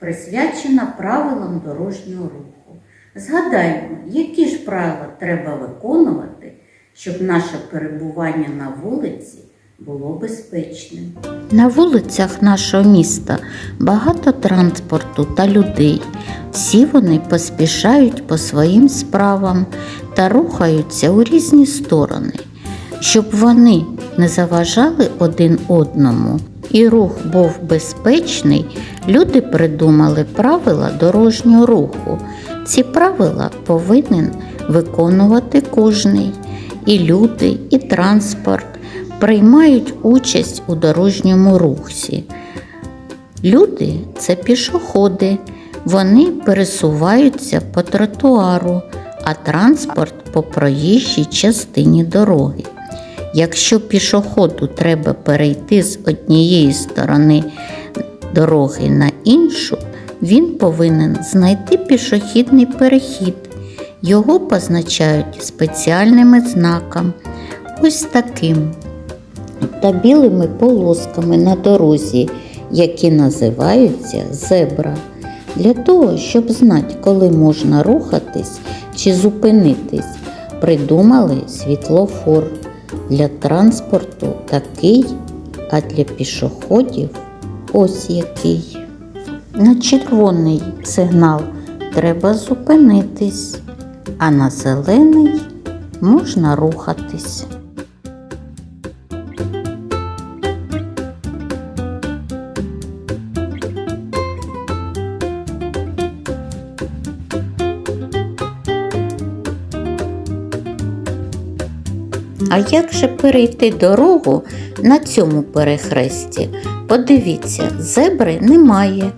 присвячена правилам дорожнього руху. Згадаймо, які ж правила треба виконувати, щоб наше перебування на вулиці було безпечним. На вулицях нашого міста багато транспорту та людей. Всі вони поспішають по своїм справам та рухаються у різні сторони. Щоб вони не заважали один одному і рух був безпечний, люди придумали правила дорожнього руху. Ці правила повинен виконувати кожний. І люди, і транспорт приймають участь у дорожньому русі. Люди це пішоходи, вони пересуваються по тротуару, а транспорт по проїжджій частині дороги. Якщо пішоходу треба перейти з однієї сторони дороги на іншу, він повинен знайти пішохідний перехід. Його позначають спеціальними знаками, ось таким та білими полосками на дорозі, які називаються зебра. Для того, щоб знати, коли можна рухатись чи зупинитись, придумали світлофор. Для транспорту такий, а для пішоходів ось який. На червоний сигнал треба зупинитись, а на зелений можна рухатись. А як же перейти дорогу на цьому перехресті? Подивіться, зебри немає,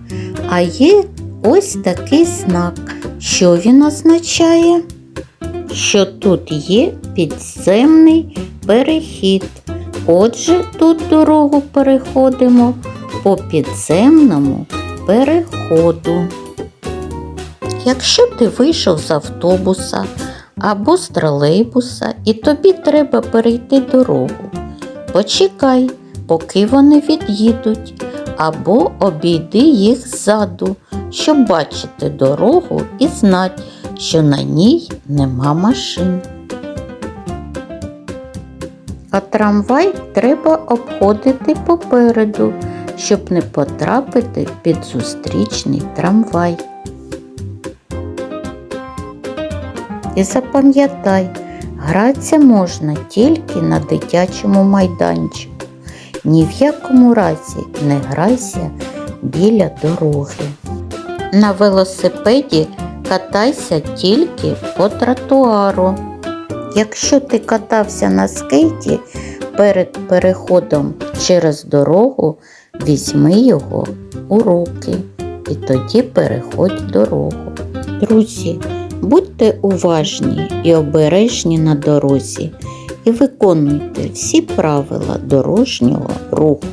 а є ось такий знак. Що він означає? Що тут є підземний перехід. Отже, тут дорогу переходимо по підземному переходу. Якщо ти вийшов з автобуса або з тролейбуса і тобі треба перейти дорогу, почекай, поки вони від'їдуть, або обійди їх ззаду, щоб бачити дорогу і знати, що на ній нема машин. А трамвай треба обходити попереду, щоб не потрапити під зустрічний трамвай. І запам'ятай, гратися можна тільки на дитячому майданчику. Ні в якому разі не грайся біля дороги. На велосипеді катайся тільки по тротуару. Якщо ти катався на скейті перед переходом через дорогу, візьми його у руки і тоді переходь дорогу. Друзі, будьте уважні і обережні на дорозі і виконуйте всі правила дорожнього руху.